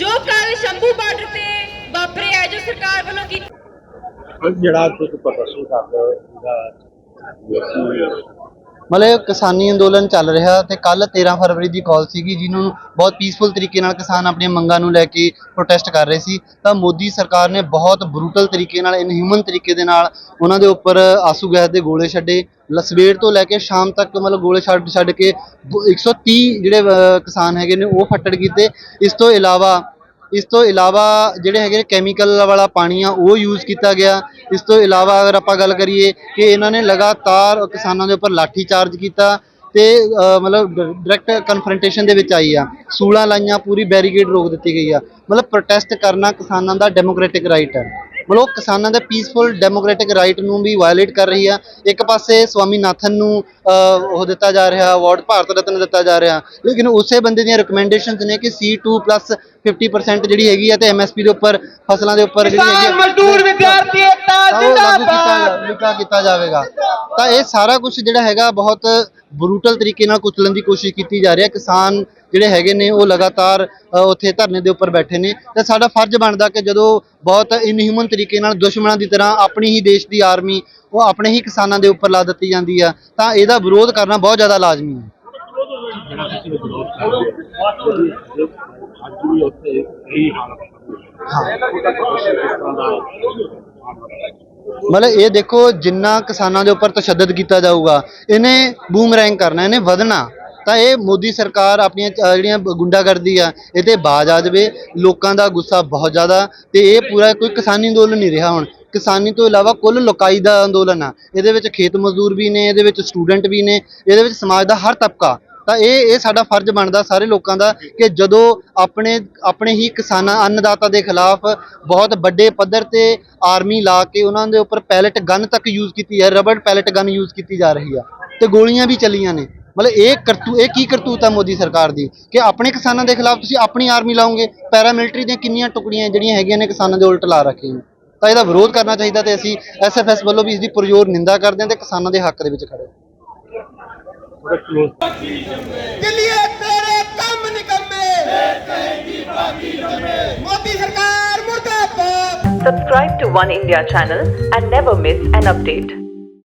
ਜੋ ਕੱਲ ਸ਼ੰਭੂ ਬਾਰਡਰ ਤੇ ਵਾਪਰਿਆ ਜੋ ਸਰਕਾਰ ਵੱਲੋਂ ਕੀਤਾ ਜਿਹੜਾ ਤੁਸੀਂ ਪ੍ਰਦਰਸ਼ਨ ਕਰ ਰਹੇ ਹੋ ਮਤਲਬ ਕਿਸਾਨੀ ਅੰਦੋਲਨ ਚੱਲ ਰਿਹਾ ਤੇ ਕੱਲ 13 ਫਰਵਰੀ ਦੀ ਕਾਲ ਸੀਗੀ, ਜਿਹਨੂੰ ਬਹੁਤ ਪੀਸਫੁਲ ਤਰੀਕੇ ਨਾਲ ਕਿਸਾਨ ਆਪਣੀਆਂ ਮੰਗਾਂ ਨੂੰ ਲੈ ਕੇ ਪ੍ਰੋਟੈਸਟ ਕਰ ਰਹੇ ਸੀ। ਤਾਂ ਮੋਦੀ ਸਰਕਾਰ ਨੇ ਬਹੁਤ ਬਰੂਟਲ ਤਰੀਕੇ ਨਾਲ ਇਨਹਿਊਮਨ ਤਰੀਕੇ ਦੇ ਨਾਲ ਉਹਨਾਂ ਦੇ ਉੱਪਰ ਆਸੂ ਗੈਸ ਦੇ ਗੋਲੇ ਛੱਡੇ। ਲ- ਸਵੇਰ ਤੋਂ ਲੈ ਕੇ ਸ਼ਾਮ ਤੱਕ ਮਤਲਬ ਗੋਲੇ ਛੱਡ ਛੱਡ ਕੇ ਬ- 130 ਜਿਹੜੇ ਕਿਸਾਨ ਹੈਗੇ ਨੇ ਉਹ ਫੱਟੜ ਕੀਤੇ। ਇਸ ਤੋਂ ਇਲਾਵਾ ਇਸ ਤੋਂ ਇਲਾਵਾ ਜਿਹੜੇ ਹੈਗੇ ਕੈਮੀਕਲ ਵਾਲਾ ਪਾਣੀ ਆ ਉਹ ਯੂਜ਼ ਕੀਤਾ ਗਿਆ। ਇਸ ਤੋਂ ਇਲਾਵਾ ਅਗਰ ਆਪਾਂ ਗੱਲ ਕਰੀਏ ਕਿ ਇਹਨਾਂ ਨੇ ਲਗਾਤਾਰ ਕਿਸਾਨਾਂ ਦੇ ਉੱਪਰ ਲਾਠੀ ਚਾਰਜ ਕੀਤਾ ਤੇ ਅਹ, ਮਤਲਬ ਡਾਇਰੈਕਟ ਕਨਫਰੰਟੇਸ਼ਨ ਦੇ ਵਿੱਚ ਆਈ ਆ। ਸੂਲਾਂ ਲਾਈਆਂ ਪੂਰੀ ਬੈਰੀਕੇਡ ਰੋਕ ਦਿੱਤੀ ਗਈ ਆ। ਮਤਲਬ ਪ੍ਰੋਟੈਸਟ ਕਰਨਾ ਕਿਸਾਨਾਂ ਦਾ ਡੈਮੋਕ੍ਰੈਟਿਕ ਰਾਈਟ ਹੈ ਮਤਲਬ ਉਹ ਕਿਸਾਨਾਂ ਦੇ ਪੀਸਫੁਲ ਡੈਮੋਕ੍ਰੈਟਿਕ ਰਾਈਟ ਨੂੰ ਵੀ ਵਾਇਲੇਟ ਕਰ ਰਹੀ ਆ। ਇੱਕ ਪਾਸੇ ਸਵਾਮੀਨਾਥਨ ਨੂੰ ਅਹ, ਉਹ ਦਿੱਤਾ ਜਾ ਰਿਹਾ ਅਵਾਰਡ ਭਾਰਤ ਰਤਨ ਦਿੱਤਾ ਜਾ ਰਿਹਾ। ਲੇਕਿਨ ਉਸੇ ਬੰਦੇ ਦੀਆਂ ਰეკਮੈਂਡੇਸ਼ਨਸ ਨੇ ਕਿ C2 50% ਜਿਹੜੀ ਹੈਗੀ ਆ ਤੇ MSP ਦੇ ਉੱਪਰ ਫਸਲਾਂ ਦੇ ਉੱਪਰ ਜਿਹੜੀ ਹੈਗੀ ਆ। ਮਜ਼ਦੂਰ ਵਿਦਿਆਰਥੀ ਏਕਤਾ ਤਾਂ ਉਹ ਲਾਗੂ ਕੀਤਾ ਲਿਖਾ ਕੀਤਾ ਜਾਵੇਗਾ। ਤਾਂ ਇਹ ਸਾਰਾ ਕੁਝ ਜਿਹੜਾ ਹੈਗਾ ਬਹੁਤ ਬਰੂਟਲ ਤਰੀਕੇ ਨਾਲ ਕੁਚਲਣ ਦੀ ਕੋਸ਼ਿਸ਼ ਕੀਤੀ ਜਾ ਰਹੀ ਹੈ। ਕਿਸਾਨ ਜਿਹੜੇ ਹੈਗੇ ਨੇ, ਉਹ ਲਗਾਤਾਰ ਉੱਥੇ ਧਰਨੇ ਦੇ ਉੱਪਰ ਬੈਠੇ ਨੇ। ਤੇ ਸਾਡਾ ਫਰਜ਼ ਬਣਦਾ ਕਿ ਜਦੋਂ ਬਹੁਤ ਇਨਹਿਊਮਨ ਤਰੀਕੇ ਨਾਲ ਦੁਸ਼ਮਣਾਂ ਦੀ ਤਰ੍ਹਾਂ ਆਪਣੀ ਹੀ ਦੇਸ਼ ਦੀ ਆਰਮੀ, ਉਹ ਆਪਣੇ ਹੀ ਕਿਸਾਨਾਂ ਦੇ ਉੱਪਰ ਲਾ ਦਿੱਤੀ ਜਾਂਦੀ ਆ, ਤਾਂ ਇਹਦਾ ਵਿਰੋਧ ਕਰਨਾ ਬਹੁਤ ਜ਼ਿਆਦਾ ਲਾਜ਼ਮੀ ਹੈ। ਅੱਜ ਵੀ ਉੱਥੇ ਇਹੀ ਹਾਲਤ ਹੈ। ਮਤਲਬ ਇਹ ਦੇਖੋ, ਜਿੰਨਾ ਕਿਸਾਨਾਂ ਦੇ ਉੱਪਰ ਤਸ਼ੱਦਦ ਕੀਤਾ ਜਾਊਗਾ, ਇਹਨੇ ਬੂਮਰੈਂਗ ਕਰਨਾ, ਇਹਨੇ ਵਧਣਾ। ਤਾਂ ਇਹ ਮੋਦੀ ਸਰਕਾਰ ਆਪਣੀਆਂ ਅਹ, ਜਿਹੜੀਆਂ ਗੁੰਡਾਗਰਦੀ ਆ ਇਹ ਤੇ ਬਾਜ਼ ਆ ਜਾਵੇ ਲੋਕਾਂ ਦਾ ਗੁੱਸਾ ਬਹੁਤ ਜ਼ਿਆਦਾ ਤੇ ਇਹ ਪੂਰਾ ਕੋਈ ਕਿਸਾਨੀ ਅੰਦੋਲਨ ਨਹੀਂ ਰਿਹਾ ਹੁਣ। ਕਿਸਾਨੀ ਤੋਂ ਇਲਾਵਾ ਕੁੱਲ ਲੋਕਾਈ ਦਾ ਅੰਦੋਲਨ ਆ। ਇਹਦੇ ਵਿੱਚ ਖੇਤ ਮਜ਼ਦੂਰ ਵੀ ਨੇ ਇਹਦੇ ਵਿੱਚ ਸਟੂਡੈਂਟ ਵੀ ਨੇ ਇਹਦੇ ਵਿੱਚ ਸਮਾਜ ਦਾ ਹਰ ਤਬਕਾ। ਤਾਂ ਇਹ ਇਹ ਸਾਡਾ ਫਰਜ਼ ਬਣਦਾ ਸਾਰੇ ਲੋਕਾਂ ਦਾ ਕਿ ਜਦੋਂ ਆਪਣੇ ਆਪਣੇ ਹੀ ਕਿਸਾਨਾਂ ਅੰਨਦਾਤਾ ਦੇ ਖਿਲਾਫ ਬਹੁਤ ਵੱਡੇ ਪੱਧਰ ਤੇ ਆਰਮੀ ਲਾ ਕੇ ਉਹਨਾਂ ਦੇ ਉੱਪਰ ਪੈਲਟ ਗਨ ਤੱਕ ਯੂਜ਼ ਕੀਤੀ ਹੈ ਰਬੜ ਪੈਲਟ ਗਨ ਯੂਜ਼ ਕੀਤੀ ਜਾ ਰਹੀ ਆ। ਤੇ ਗੋਲੀਆਂ ਵੀ ਚੱਲੀਆਂ ਨੇ। ਮਤਲਬ ਇਹ ਕਰਤੂ ਇਹ ਕੀ ਕਰਤੂਤ ਆ ਮੋਦੀ ਸਰਕਾਰ ਦੀ? ਕਿ ਆਪਣੇ ਕਿਸਾਨਾਂ ਦੇ ਖਿਲਾਫ ਤੁਸੀਂ ਆਪਣੀ ਆਰਮੀ ਲਾਓਗੇ ਪੈਰਾਮਿਲਟਰੀ ਦੀਆਂ ਕਿੰਨੀਆਂ ਟੁਕੜੀਆਂ ਜਿਹੜੀਆਂ ਹੈਗੀਆਂ ਨੇ ਕਿਸਾਨਾਂ ਦੇ ਉਲਟ ਲਾ ਰੱਖੀਆਂ ਨੇ? ਤਾਂ ਇਹਦਾ ਵਿਰੋਧ ਕਰਨਾ ਚਾਹੀਦਾ ਤੇ ਅਸੀਂ ਐਸਐਫਐਸ ਵੱਲੋਂ ਵੀ ਇਸ ਦੀ ਪੁਰਜ਼ੋਰ ਨਿੰਦਾ ਕਰਦੇ ਹਾਂ ਤੇ ਕਿਸਾਨਾਂ ਦੇ ਹੱਕ ਦੇ ਵਿੱਚ ਖੜੇ ਹਾਂ। ਦਿੱਲੀਏ ਤੇਰੇ ਕੰਮ ਨਿਕੰਮੇ ਮੋਦੀ ਸਰਕਾਰ ਮੁਰਦਾਬਾਦ। Subscribe to One India channel and never miss an update.